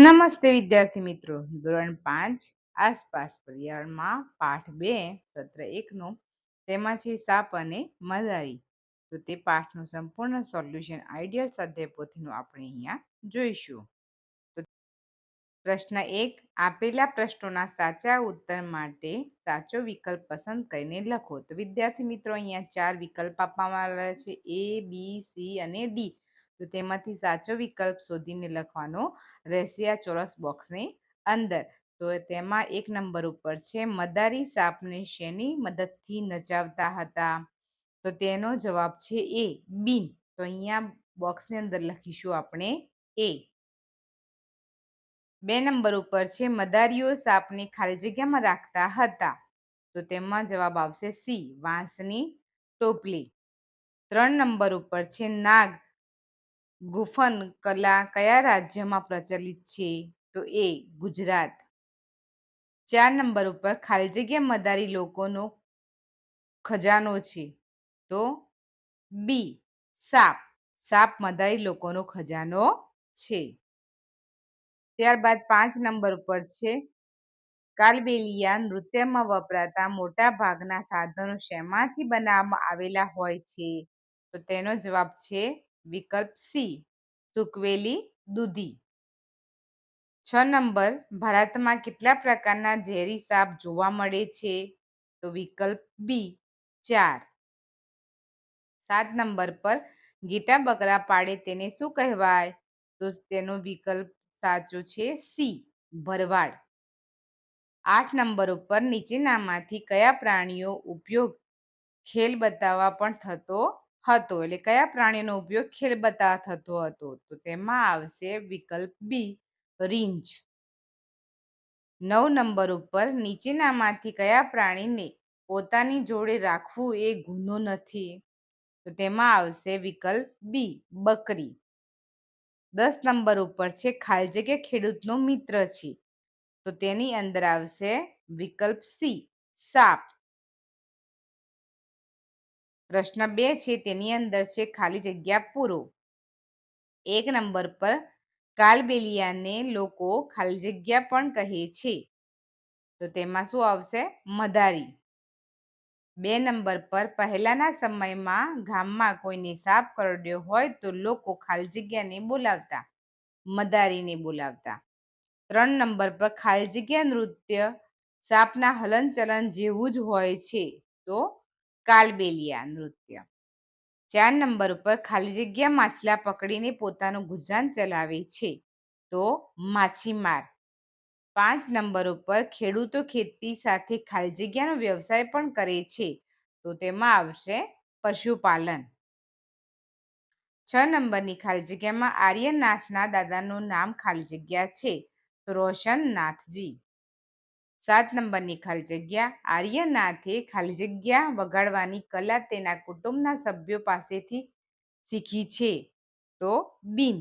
નમસ્તે વિદ્યાર્થી મિત્રો. ધોરણ પાંચ, આસપાસ પર્યાવરણમાં પાઠ બે, સત્ર એકનો, તેમાં છે સાપ અને મદારી તો તે પાઠનું સંપૂર્ણ સોલ્યુશન આઈડિયલ સ્વાધ્યાય પોથીનું આપણે અહીંયા જોઈશું. તો પ્રશ્ન એક, આપેલા પ્રશ્નોના સાચા ઉત્તર માટે સાચો વિકલ્પ પસંદ કરીને લખો. તો વિદ્યાર્થી મિત્રો, અહીંયા ચાર વિકલ્પ આપવામાં આવેલા છે. એ, બી, સી અને ડી. તો તેમાંથી સાચો વિકલ્પ શોધીને લખવાનો રહેશે આ ચોરસ બોક્સની અંદર. તો તેમાં એક નંબર ઉપર છે, મદારી સાપને શેની મદદથી નચાવતા હતા? તો તેનો જવાબ છે એ, બીન. તો અહીંયા બોક્સની અંદર લખીશું આપણે એ. બે નંબર ઉપર છે, મદારીઓ સાપને ખાલી જગ્યામાં રાખતા હતા? તો તેમાં જવાબ આવશે સી, વાંસની ટોપલી. ત્રણ નંબર ઉપર છે, નાગ. ગુફન કલા કયા રાજ્યમાં પ્રચલિત છે? તો એ ગુજરાત. ચાર નંબર ઉપર ખાલી જગ્યા મદારી લોકોનો ખજાનો છે. તો બી, સાપ. સાપ મદારી લોકોનો ખજાનો છે. ત્યારબાદ પાંચ નંબર ઉપર છે, કાલબેલિયા નૃત્યમાં વપરાતા મોટા ભાગના સાધનો શેમાંથી બનાવવામાં આવેલા હોય છે? તો તેનો જવાબ છે વિકલ્પ સી, સૂકવેલી દૂધી. છ નંબર, ભારતમાં કેટલા પ્રકારના ઝેરી સાપ જોવા મળે છે? તો વિકલ્પ બી, ચાર. સાત નંબર પર, ગીટા બકરા પાડે તેને શું કહેવાય? તો તેનો વિકલ્પ સાચો છે સી, ભરવાડ. આઠ નંબર ઉપર, નીચેનામાંથી કયા પ્રાણીઓ ઉપયોગ ખેલ બતાવવા પણ થતો હતો. એટલે કયા પ્રાણીનો ઉપયોગ ખેલબતા થતો હતો? તો તેમાં આવશે વિકલ્પ બી, રીંછ. નવ નંબર ઉપર નીચેનામાંથી કયા પ્રાણીને પોતાની જોડે રાખવું એ ગુનો નથી? તો તેમાં આવશે વિકલ્પ બી, બકરી. દસ નંબર ઉપર છે ખાલી જગ્યા ખેડૂતનો મિત્ર છે. તો તેની અંદર આવશે વિકલ્પ સી, સાપ. પ્રશ્ન બે છે, તેની અંદર છે, ખાલી જગ્યા પૂરો. એક નંબર પર, કાલબેલિયાને લોકો ખાલી જગ્યા પણ કહે છે. તો તેમાં શું આવશે? મદારી. બે નંબર પર, પહેલાના સમયમાં ગામમાં કોઈને સાપ કરડ્યો હોય તો લોકો ખાલી જગ્યાને બોલાવતા, મદારીને બોલાવતા. ત્રણ નંબર પર, ખાલી જગ્યા નૃત્ય, સાપના હલનચલન જેવું જ હોય છે. તો કાલબેલિયા નૃત્ય. ચાર નંબર ઉપર ખાલી જગ્યા માછલા પકડીને પોતાનું ગુજરાન ચલાવે છે, તો માછીમાર. પાંચ નંબર ઉપર ખેડૂતો ખેતી સાથે ખાલી જગ્યાનો વ્યવસાય પણ કરે છે, તો તેમાં આવશે પશુપાલન. છ નંબરની ખાલી જગ્યામાં આર્યનાથના દાદાનું નામ ખાલી જગ્યા છે, તો રોશન નાથજી સાત નંબરની ખાલી જગ્યા, આર્યનાથે ખાલી જગ્યા વગાડવાની કલા તેના કુટુંબના સભ્યો પાસેથી શીખી છે. તો બિન.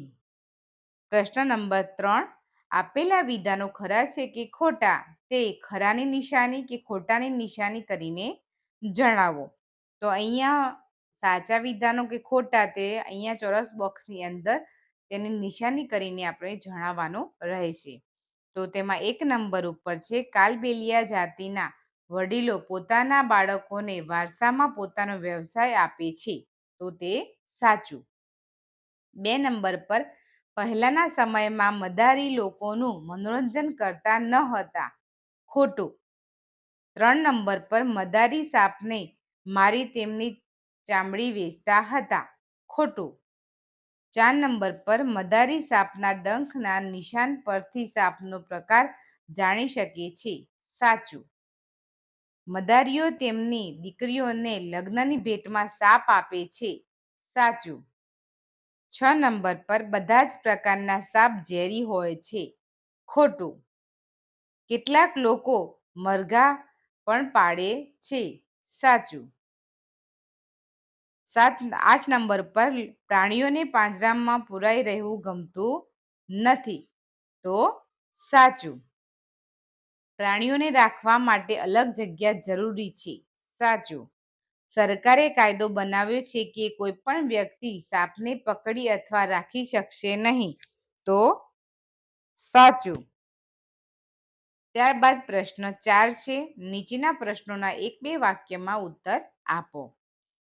પ્રશ્ન નંબર ત્રણ. આપેલા વિધાનો ખરા છે કે ખોટા? તે ખરાની નિશાની કે ખોટાની નિશાની કરીને જણાવો. તો અહીંયા સાચા વિધાનો કે ખોટા તે અહીંયા ચોરસ બોક્સની અંદર તેની નિશાની કરીને આપણે જણાવવાનું રહેશે. તો તેમાં એક નંબર ઉપર છે, કાલબેલિયા જાતિના વડીલો પોતાના બાળકોને વારસામાં પોતાનો વ્યવસાય આપે છે. તો તે સાચું. બે નંબર પર, પહેલાના સમયમાં મદારી લોકોનું મનોરંજન કરતા ન હતા. ખોટું. ત્રણ નંબર પર, મદારી સાપને મારી તેમની ચામડી વેચતા હતા. ખોટું. ચાર નંબર પર મદારી સાપના ડંખના નિશાન પરથી સાપનો પ્રકાર જાણી શકે છે. સાચું. મદારીઓ તેમની દીકરીઓને લગ્નની ભેટમાં સાપ આપે છે. સાચું. છ નંબર પર બધા જ પ્રકારના સાપ ઝેરી હોય છે. ખોટું. કેટલાક લોકો મરઘા પણ પાડે છે. સાચું. સાત આઠ નંબર પર પ્રાણીઓને પાંજરામાં પુરાઈ રહેવું ગમતું નથી. તો સાચું. પ્રાણીઓને રાખવા માટે અલગ જગ્યા જરૂરી છે. સાચું. સરકારે કાયદો બનાવ્યો છે કે કોઈ પણ વ્યક્તિ સાપને પકડી અથવા રાખી શકશે નહીં. તો સાચું. ત્યારબાદ પ્રશ્ન ચાર છે. નીચેના પ્રશ્નોના એક બે વાક્યમાં ઉત્તર આપો.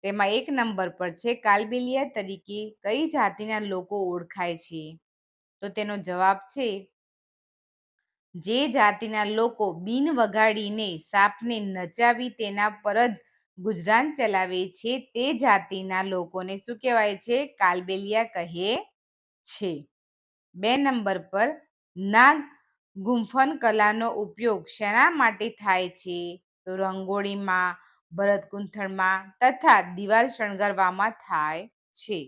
તેમાં એક નંબર પર છે, કાલબેલિયા તરીકે કઈ જાતિના લોકો ઓળખાય છે? તો તેનો જવાબ છે, જે જાતિના લોકો બિન વગાડીને સાપને નચાવી તેના પર જ ગુજરાન ચલાવે છે, તે જાતિના લોકોને શું કહેવાય છે? કાલબેલિયા કહે છે. બે નંબર પર, નાગ ગુંફન કલાનો ઉપયોગ શેના માટે થાય છે? તો રંગોળીમાં ભરત ગૂંથણમાં તથા દિવાલ શણગારવામાં થાય છે.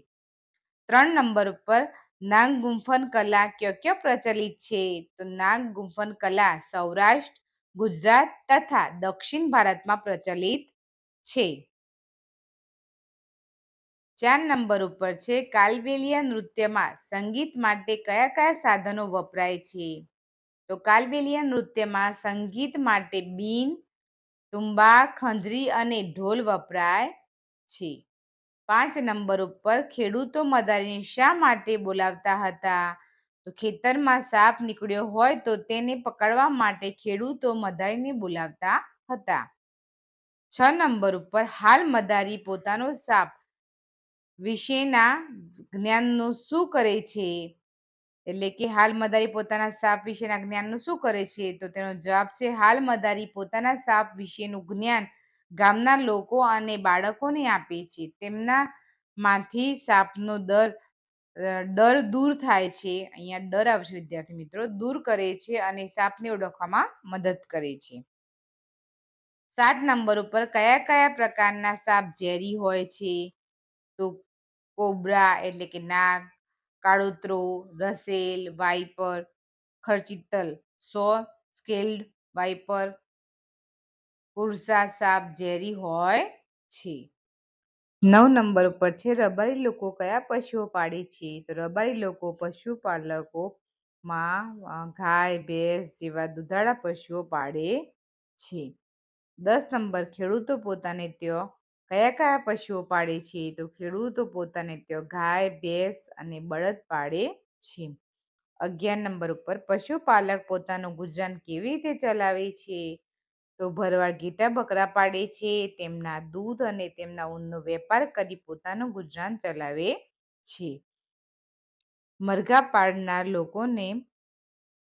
ત્રણ નંબર ઉપર નાગ ગુંફન કલા ક્યો ક્યો પ્રચલિત છે? તો નાગ ગુંફન કલા સૌરાષ્ટ્ર, ગુજરાત તથા દક્ષિણ ભારતમાં પ્રચલિત છે. ચાર નંબર ઉપર છે, કાલબેલિયા નૃત્યમાં સંગીત માટે કયા કયા સાધનો વપરાય છે? તો કાલબેલિયા નૃત્યમાં સંગીત માટે બીન તુંબા, ખંજરી અને ઢોલ વપરાય છે. પાંચ નંબર ઉપર ખેડૂતો મદારીને શા માટે બોલાવતા હતા? તો ખેતરમાં સાપ નીકળ્યો હોય તો તેને પકડવા માટે ખેડૂતો મદારીને બોલાવતા હતા. છ નંબર ઉપર હાલ મદારી પોતાનો સાપ વિશેના જ્ઞાનનું શું કરે છે? એટલે કે હાલ મદારી પોતાના સાપ વિશેના જ્ઞાનનું શું કરે છે? તો તેનો જવાબ છે, હાલ મદારી પોતાના સાપ વિશેનું જ્ઞાન ગામના લોકો અને બાળકોને આપે છે. તેમના માંથી સાપનો દર ડર દૂર થાય છે. અહીંયા ડર આવશે, વિદ્યાર્થી મિત્રો. દૂર કરે છે અને સાપને ઓળખવામાં મદદ કરે છે. સાત નંબર ઉપર, કયા કયા પ્રકારના સાપ ઝેરી હોય છે? તો કોબરા એટલે કે નાગ કાળોતરો રસેલ, વાઇપર ખરચિત્તલ સો સ્કેલ્ડ વાઇપર કુરસા સાપ ઝેરી હોય છે. નવ નંબર ઉપર છે, રબારી લોકો કયા પશુઓ પાડે છે? તો રબારી લોકો પશુપાલકો માં ગાય, ભેંસ જેવા દુધાળા પશુઓ પાડે છે. દસ નંબર ખેડૂતો પોતાને ત્યાં કયા કયા પશુઓ પાડે છે તો ખેડૂતો પોતાને ત્યાં ગાય, ભેંસ અને બળદ પાડે છે. અગિયાર નંબર ઉપર, પશુપાલક પોતાનું ગુજરાન કેવી રીતે ચલાવે છે? તો ભરવાડ ઘેટા બકરા પાડે છે, તેમના દૂધ અને તેમના ઊનનો વેપાર કરી પોતાનું ગુજરાન ચલાવે છે. મરઘા પાડનાર લોકોને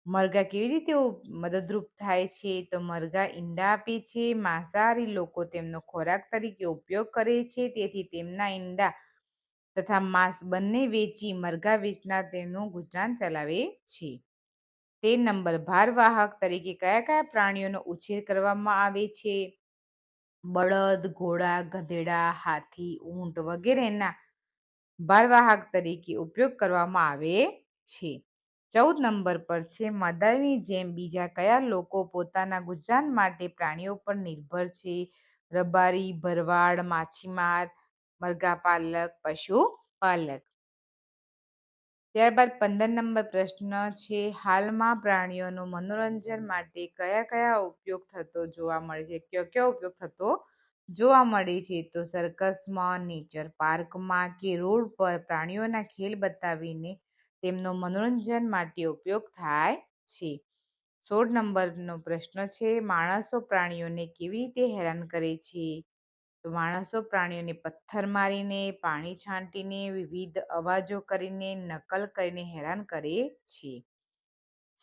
મરઘા કેવી રીતે મદદરૂપ થાય છે? તો મરઘા ઈંડા આપે છે, માંસાહારી લોકો તેમનો ખોરાક તરીકે ઉપયોગ કરે છે, તેથી તેમના ઈંડા તથા માંસ બંને વેચી મરઘા વેચનાર તેમનું ગુજરાન ચલાવે છે. તે નંબર ભારવાહક તરીકે કયા કયા પ્રાણીઓનો ઉછેર કરવામાં આવે છે? બળદ, ઘોડા, ગધેડા, હાથી, ઊંટ વગેરેના ભારવાહક તરીકે ઉપયોગ કરવામાં આવે છે. ચૌદ નંબર પર છે, મદરની જેમ બીજા કયા લોકો પોતાના ગુજરાન માટે પ્રાણીઓ પર નિર્ભર છે? રબારી, ભરવાડ, માછીમાર, મરઘાપાલક, પશુપાલક? ત્યારબાદ પંદર નંબર પ્રશ્ન છે, હાલમાં પ્રાણીઓનું મનોરંજન માટે કયા કયા ઉપયોગ થતો જોવા મળે છે? કયો કયો ઉપયોગ થતો જોવા મળે છે? તો સર્કસમાં નેચર પાર્કમાં કે રોડ પર પ્રાણીઓના ખેલ બતાવીને તેમનો મનોરંજન માટે ઉપયોગ થાય છે. સોળ નંબરનો પ્રશ્ન છે, માણસો પ્રાણીઓને કેવી રીતે હેરાન કરે છે? તો માણસો પ્રાણીઓને પથ્થર મારીને, પાણી છાંટીને, વિવિધ અવાજો કરીને, નકલ કરીને હેરાન કરે છે.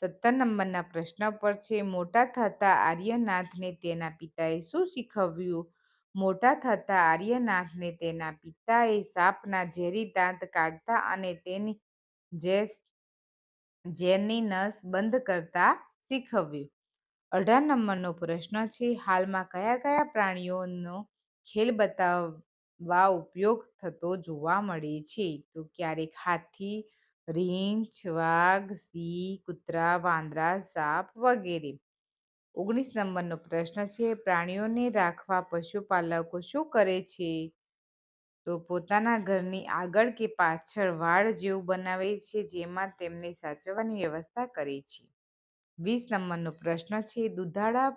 સત્તર નંબરના પ્રશ્ન પર છે, મોટા થતા આર્યનાથને તેના પિતાએ શું શીખવ્યું? મોટા થતા આર્યનાથને તેના પિતાએ સાપના ઝેરી દાંત કાઢતા અને તેની ઝેરની નસ બંધ કરતા શીખવ્યું. અઢાર નંબરનો પ્રશ્ન છે, હાલમાં કયા કયા પ્રાણીઓનો ખેલ બતાવવા ઉપયોગ થતો જોવા મળે છે? તો ક્યારેક હાથી, રીંછ, વાઘ, સિંહ, કૂતરા, વાંદરા, સાપ વગેરે. ઓગણીસ નંબરનો પ્રશ્ન છે, પ્રાણીઓને રાખવા પશુપાલકો શું કરે છે? તો પોતાના ઘરની આગળ કે પાછળ વાડ જેવું બનાવે છે જેમાં તેમને સાચવવાની વ્યવસ્થા કરે છે વીસ નંબરનો પ્રશ્ન છે દુધાળા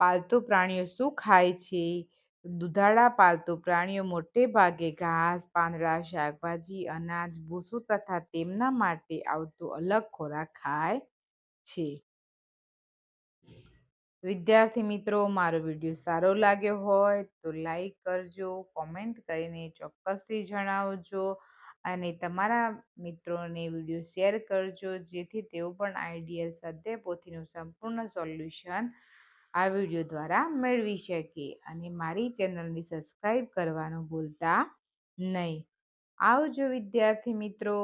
પાલતુ પ્રાણીઓ શું ખાય છે દુધાળા પાલતુ પ્રાણીઓ મોટે ભાગે ઘાસ, પાંદડા, શાકભાજી, અનાજ, ભૂસું તથા તેમના માટે આવતો અલગ ખોરાક ખાય છે. વિદ્યાર્થી મિત્રો મારો વીડિયો સારો લાગ્યો હોય તો લાઈક કરજો, કોમેન્ટ કરીને ચોક્કસથી જણાવજો અને તમારા મિત્રોને વીડિયો શેર કરજો જેથી તેઓ પણ આઈડિયલ સાથે પોથીનું સંપૂર્ણ સોલ્યુશન આ વીડિયો દ્વારા મેળવી શકે અને મારી ચેનલને સબસ્ક્રાઈબ કરવાનું ભૂલતા નહીં. આવજો વિદ્યાર્થી મિત્રો.